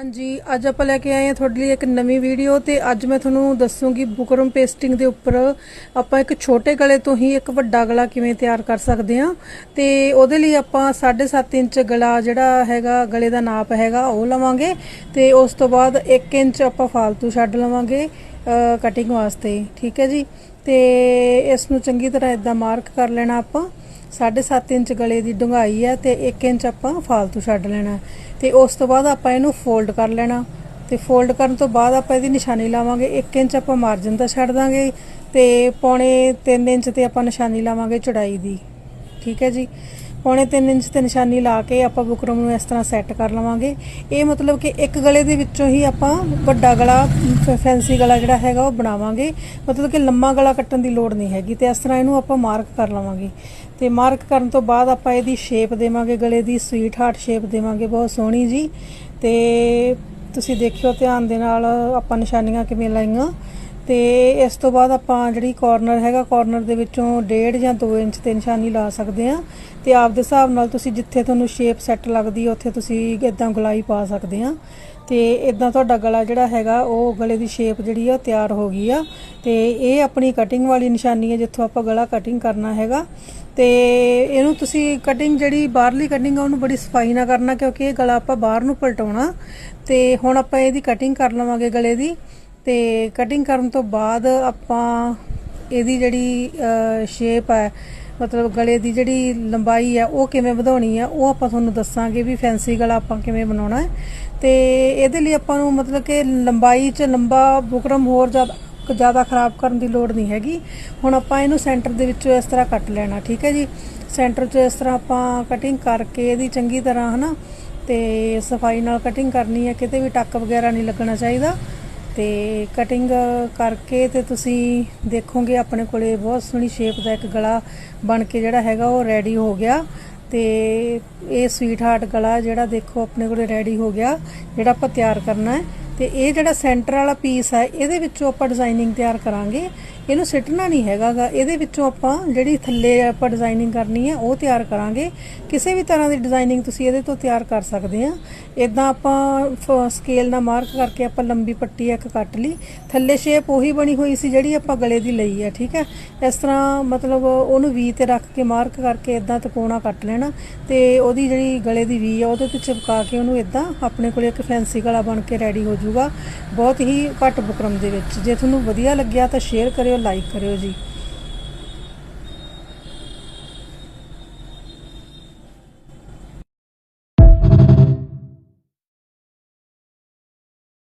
ਹਾਂਜੀ, ਅੱਜ ਆਪਾਂ ਲੈ ਕੇ ਆਏ ਹਾਂ ਤੁਹਾਡੇ ਲਈ ਇੱਕ ਨਵੀਂ ਵੀਡੀਓ ਤੇ ਅੱਜ ਮੈਂ ਤੁਹਾਨੂੰ ਦੱਸੂਗੀ ਬੁਕਰਮ ਪੇਸਟਿੰਗ ਦੇ ਉੱਪਰ ਆਪਾਂ ਇੱਕ ਛੋਟੇ ਗਲੇ ਤੋਂ ਹੀ ਇੱਕ ਵੱਡਾ ਗਲਾ ਕਿਵੇਂ ਤਿਆਰ ਕਰ ਸਕਦੇ ਹਾਂ ਤੇ ਉਹਦੇ ਲਈ ਆਪਾਂ 7.5 ਇੰਚ ਗਲਾ ਜਿਹੜਾ ਹੈਗਾ, ਗਲੇ ਦਾ ਨਾਪ ਹੈਗਾ, ਉਹ ਲਵਾਂਗੇ ਤੇ ਉਸ ਤੋਂ ਬਾਅਦ 1 ਇੰਚ ਆਪਾਂ ਫਾਲਤੂ ਛੱਡ ਲਵਾਂਗੇ। ਕਟਿੰਗ ਵਾਸਤੇ, ਠੀਕ ਹੈ ਜੀ? ਤੇ ਇਸ ਨੂੰ ਚੰਗੀ ਤਰ੍ਹਾਂ ਇਦਾਂ ਮਾਰਕ ਕਰ ਲੈਣਾ ਆਪਾਂ। 7.5 ਇੰਚ ਗਲੇ ਦੀ ਡੂੰਘਾਈ ਹੈ ਤੇ 1 ਇੰਚ ਆਪਾਂ ਫਾਲਤੂ ਛੱਡ ਲੈਣਾ ਤੇ ਉਸ ਤੋਂ ਬਾਅਦ ਆਪਾਂ ਇਹਨੂੰ ਫੋਲਡ ਕਰ ਲੈਣਾ। ਤੇ ਫੋਲਡ ਕਰਨ ਤੋਂ ਬਾਅਦ ਆਪਾਂ ਇਹਦੀ ਨਿਸ਼ਾਨੀ ਲਾਵਾਂਗੇ। 1 ਇੰਚ ਆਪਾਂ ਮਾਰਜਨ ਦਾ ਛੱਡ ਦਾਂਗੇ ਤੇ ਪੌਣੇ 3 ਇੰਚ ਤੇ ਆਪਾਂ ਨਿਸ਼ਾਨੀ ਲਾਵਾਂਗੇ ਚੌੜਾਈ ਦੀ। ਠੀਕ ਹੈ ਜੀ। ਪੌਣੇ 3 ਇੰਚ ਤੇ ਨਿਸ਼ਾਨੀ ਲਾ ਕੇ ਆਪਾਂ ਬੁਕਰਮ ਨੂੰ ਇਸ ਤਰ੍ਹਾਂ ਸੈੱਟ ਕਰ ਲਵਾਂਗੇ। ਇਹ ਮਤਲਬ ਕਿ ਇੱਕ ਗਲੇ ਦੇ ਵਿੱਚੋਂ ਹੀ ਆਪਾਂ ਵੱਡਾ ਗਲਾ ਫੈਂਸੀ ਗਲਾ ਜਿਹੜਾ ਹੈਗਾ ਉਹ ਬਣਾਵਾਂਗੇ। ਮਤਲਬ ਕਿ ਲੰਮਾ ਗਲਾ ਕੱਟਣ ਦੀ ਲੋੜ ਨਹੀਂ ਹੈਗੀ ਤੇ ਇਸ ਤਰ੍ਹਾਂ ਇਹਨੂੰ ਆਪਾਂ ਮਾਰਕ ਕਰ ਲਵਾਂਗੇ। ਤੇ ਮਾਰਕ ਕਰਨ ਤੋਂ ਬਾਅਦ ਆਪਾਂ ਇਹਦੀ ਸ਼ੇਪ ਦੇਵਾਂਗੇ, ਗਲੇ ਦੀ ਸਵੀਟ ਹਾਰਟ ਸ਼ੇਪ ਦੇਵਾਂਗੇ, ਬਹੁਤ ਸੋਹਣੀ ਜੀ। ਤੇ ਤੁਸੀਂ ਦੇਖਿਓ ਧਿਆਨ ਦੇ ਨਾਲ ਆਪਾਂ ਨਿਸ਼ਾਨੀਆਂ ਕਿਵੇਂ ਲਾਈਆਂ। ਤੇ ਇਸ ਤੋਂ ਬਾਅਦ ਆਪਾਂ ਜਿਹੜੀ ਕਾਰਨਰ ਹੈਗਾ ਕਾਰਨਰ ਦੇ ਵਿੱਚੋਂ 1.5 ਜਾਂ 2 ਇੰਚ ਤੇ ਨਿਸ਼ਾਨੀ ਲਾ ਸਕਦੇ ਆ ਤੇ ਆਪ ਦੇ ਹਿਸਾਬ ਨਾਲ ਤੁਸੀਂ ਜਿੱਥੇ ਤੁਹਾਨੂੰ ਸ਼ੇਪ ਸੈੱਟ ਲੱਗਦੀ ਹੈ, ਉੱਥੇ ਤੁਸੀਂ ਇਦਾਂ ਗੁਲਾਈ ਪਾ ਸਕਦੇ ਆ ਤੇ ਇਦਾਂ ਤੁਹਾਡਾ ਗਲਾ ਜਿਹੜਾ ਹੈਗਾ, ਉਹ ਗਲੇ ਦੀ ਸ਼ੇਪ ਜਿਹੜੀ ਆ, ਉਹ ਤਿਆਰ ਹੋ ਗਈ ਆ। ਤੇ ਇਹ ਆਪਣੀ ਕਟਿੰਗ ਵਾਲੀ ਨਿਸ਼ਾਨੀ ਹੈ, ਜਿੱਥੋਂ ਆਪਾਂ ਗਲਾ ਕਟਿੰਗ ਕਰਨਾ ਹੈਗਾ। ਤੇ ਇਹਨੂੰ ਤੁਸੀਂ ਕਟਿੰਗ ਜਿਹੜੀ ਬਾਹਰਲੀ ਕਟਿੰਗ ਆ, ਉਹਨੂੰ ਬੜੀ ਸਫ਼ਾਈ ਨਾਲ ਕਰਨਾ, ਕਿਉਂਕਿ ਇਹ ਗਲਾ ਆਪਾਂ ਬਾਹਰ ਨੂੰ ਪਲਟਾਉਣਾ। ਤੇ ਹੁਣ ਆਪਾਂ ਇਹਦੀ ਕਟਿੰਗ ਕਰ ਲਵਾਂਗੇ ਗਲੇ ਦੀ। ਤੇ ਕਟਿੰਗ ਕਰਨ ਤੋਂ ਬਾਅਦ ਆਪਾਂ ਇਹਦੀ ਜਿਹੜੀ ਸ਼ੇਪ ਹੈ, ਮਤਲਬ ਗਲੇ ਦੀ ਜਿਹੜੀ ਲੰਬਾਈ ਹੈ, ਉਹ ਕਿਵੇਂ ਵਧਾਉਣੀ ਹੈ, ਉਹ ਆਪਾਂ ਤੁਹਾਨੂੰ ਦੱਸਾਂਗੇ ਵੀ ਫੈਂਸੀ ਗਲਾ ਆਪਾਂ ਕਿਵੇਂ ਬਣਾਉਣਾ ਹੈ। ਤੇ ਇਹਦੇ ਲਈ ਆਪਾਂ ਨੂੰ ਮਤਲਬ ਕਿ ਲੰਬਾਈ 'ਚ ਲੰਬਾ ਬੁਕਰਮ ਹੋਰ ਜ਼ਿਆਦਾ ਜ਼ਿਆਦਾ ਖਰਾਬ ਕਰਨ ਦੀ ਲੋੜ ਨਹੀਂ ਹੈਗੀ। ਹੁਣ ਆਪਾਂ ਇਹਨੂੰ ਸੈਂਟਰ ਦੇ ਵਿੱਚੋਂ ਇਸ ਤਰ੍ਹਾਂ ਕੱਟ ਲੈਣਾ, ਠੀਕ ਹੈ ਜੀ? ਸੈਂਟਰ 'ਚ ਇਸ ਤਰ੍ਹਾਂ ਆਪਾਂ ਕਟਿੰਗ ਕਰਕੇ ਇਹਦੀ ਚੰਗੀ ਤਰ੍ਹਾਂ, ਹਨਾ? ਤੇ ਸਫ਼ਾਈ ਨਾਲ ਕਟਿੰਗ ਕਰਨੀ ਹੈ, ਕਿਤੇ ਵੀ ਟੱਕ ਵਗੈਰਾ ਨਹੀਂ ਲੱਗਣਾ ਚਾਹੀਦਾ। ਤੇ ਕਟਿੰਗ ਕਰਕੇ ਤੇ ਤੁਸੀਂ ਦੇਖੋਗੇ ਆਪਣੇ ਕੋਲੇ ਬਹੁਤ ਸੋਹਣੀ ਸ਼ੇਪ ਦਾ ਇੱਕ ਗਲਾ ਬਣ ਕੇ ਜਿਹੜਾ ਹੈਗਾ ਉਹ ਰੈਡੀ ਹੋ ਗਿਆ। ਤੇ ਇਹ ਸਵੀਟ ਹਾਰਟ ਗਲਾ ਜਿਹੜਾ ਦੇਖੋ ਆਪਣੇ ਕੋਲੇ ਰੈਡੀ ਹੋ ਗਿਆ, ਜਿਹੜਾ ਆਪਾਂ ਤਿਆਰ ਕਰਨਾ ਹੈ। ਤੇ ਇਹ ਜਿਹੜਾ ਸੈਂਟਰ ਵਾਲਾ ਪੀਸ ਹੈ, ਇਹਦੇ ਵਿੱਚੋਂ ਆਪਾਂ ਡਿਜ਼ਾਈਨਿੰਗ ਤਿਆਰ ਕਰਾਂਗੇ। ਇਹਨੂੰ ਸਿੱਟਣਾ ਨਹੀਂ ਹੈਗਾਗਾ। ਇਹਦੇ ਵਿੱਚੋਂ ਆਪਾਂ ਜਿਹੜੀ ਥੱਲੇ ਆਪਾਂ ਡਿਜ਼ਾਈਨਿੰਗ ਕਰਨੀ ਹੈ, ਉਹ ਤਿਆਰ ਕਰਾਂਗੇ। ਕਿਸੇ ਵੀ ਤਰ੍ਹਾਂ ਦੀ ਡਿਜ਼ਾਈਨਿੰਗ ਤੁਸੀਂ ਇਹਦੇ ਤੋਂ ਤਿਆਰ ਕਰ ਸਕਦੇ ਆ ਇਦਾਂ ਆਪਾਂ ਸਕੇਲ ਨਾਲ ਮਾਰਕ ਕਰਕੇ ਆਪਾਂ ਲੰਬੀ ਪੱਟੀ ਇੱਕ ਕੱਟ ਲਈ। ਥੱਲੇ ਸ਼ੇਪ ਉਹੀ ਬਣੀ ਹੋਈ ਸੀ ਜਿਹੜੀ ਆਪਾਂ ਗਲੇ ਦੀ ਲਈ ਹੈ ਠੀਕ ਹੈ? ਇਸ ਤਰ੍ਹਾਂ ਮਤਲਬ ਉਹਨੂੰ ਵੀ ਤੇ ਰੱਖ ਕੇ ਮਾਰਕ ਕਰਕੇ ਇਦਾਂ ਤਕੋਣਾ ਕੱਟ ਲੈਣਾ ਤੇ ਉਹਦੀ ਜਿਹੜੀ ਗਲੇ ਦੀ ਵੀ ਹੈ ਉਹਦੇ ਤੇ ਚਿਪਕਾ ਕੇ ਉਹਨੂੰ ਇਦਾਂ ਆਪਣੇ ਕੋਲ ਇੱਕ ਫੈਂਸੀ ਗਲਾ ਬਣ ਕੇ ਰੈਡੀ ਹੋ ਜਾਊਗਾ। ਬਹੁਤ ਹੀ ਘੱਟ ਬੁਕਰਮ ਦੇ ਵਿੱਚ। ਜੇ ਤੁਹਾਨੂੰ ਵਧੀਆ ਲੱਗਿਆ ਤਾਂ ਸ਼ੇਅਰ ਕਰਿਓ ਲਾਈਕ ਕਰਿਓ ਜੀ।